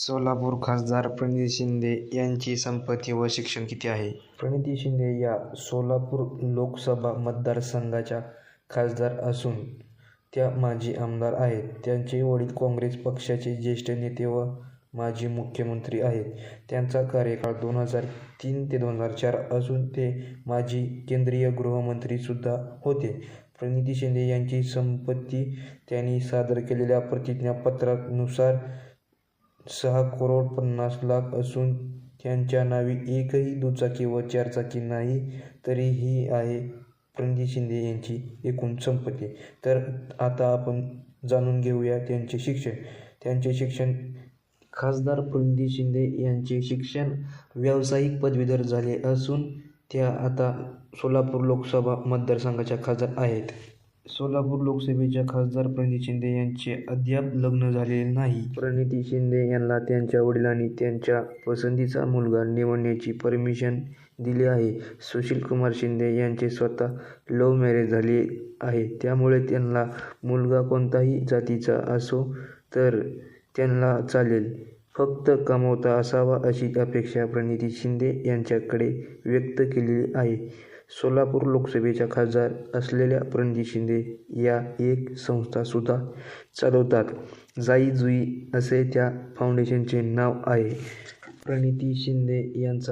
सोलापूर खासदार प्रणिती शिंदे यांची संपत्ती व शिक्षण किती आहे? प्रणिती शिंदे या सोलापूर लोकसभा मतदारसंघाच्या खासदार असून त्या माजी आमदार आहेत. त्यांचे वडील काँग्रेस पक्षाचे ज्येष्ठ नेते व माजी मुख्यमंत्री आहेत. त्यांचा कार्यकाळ दोन हजार तीन ते दोन हजार चार असून ते माजी केंद्रीय गृहमंत्रीसुद्धा होते. प्रणिती शिंदे यांची संपत्ती त्यांनी सादर केलेल्या प्रतिज्ञापत्रानुसार सहा करोड पन्नास लाख असून त्यांच्या नावे एकही दुचाकी व चारचाकी नाही तरी ही आहे प्रणिती शिंदे यांची एकूण संपत्ती. तर आता आपण जाणून घेऊया त्यांचे शिक्षण. त्यांचे शिक्षण खासदार प्रणिती शिंदे यांचे शिक्षण व्यावसायिक पदवीधर झाले असून त्या आता सोलापूर लोकसभा मतदारसंघाच्या खासदार आहेत. सोलापूर लोकसभेच्या खासदार प्रणिती शिंदे यांचे अद्याप लग्न झालेले नाही. प्रणिती शिंदे यांना त्यांच्या वडिलांनी त्यांच्या पसंतीचा मुलगा निवडण्याची परमिशन दिली आहे. सुशीलकुमार शिंदे यांचे स्वतः लव्ह मॅरेज झाले आहे. त्यामुळे त्यांना मुलगा कोणत्याही जातीचा असो तर त्यांना चालेल. फक्त कमावता असावा अशी अपेक्षा प्रणिती शिंदे यांच्याकडे व्यक्त केलेली आहे. सोलापूर लोकसभेच्या खासदार असलेल्या प्रणिती शिंदे या एक संस्थासुद्धा चालवतात. जाई जुई असे त्या फाउंडेशनचे नाव आहे. प्रणिती शिंदे यांचा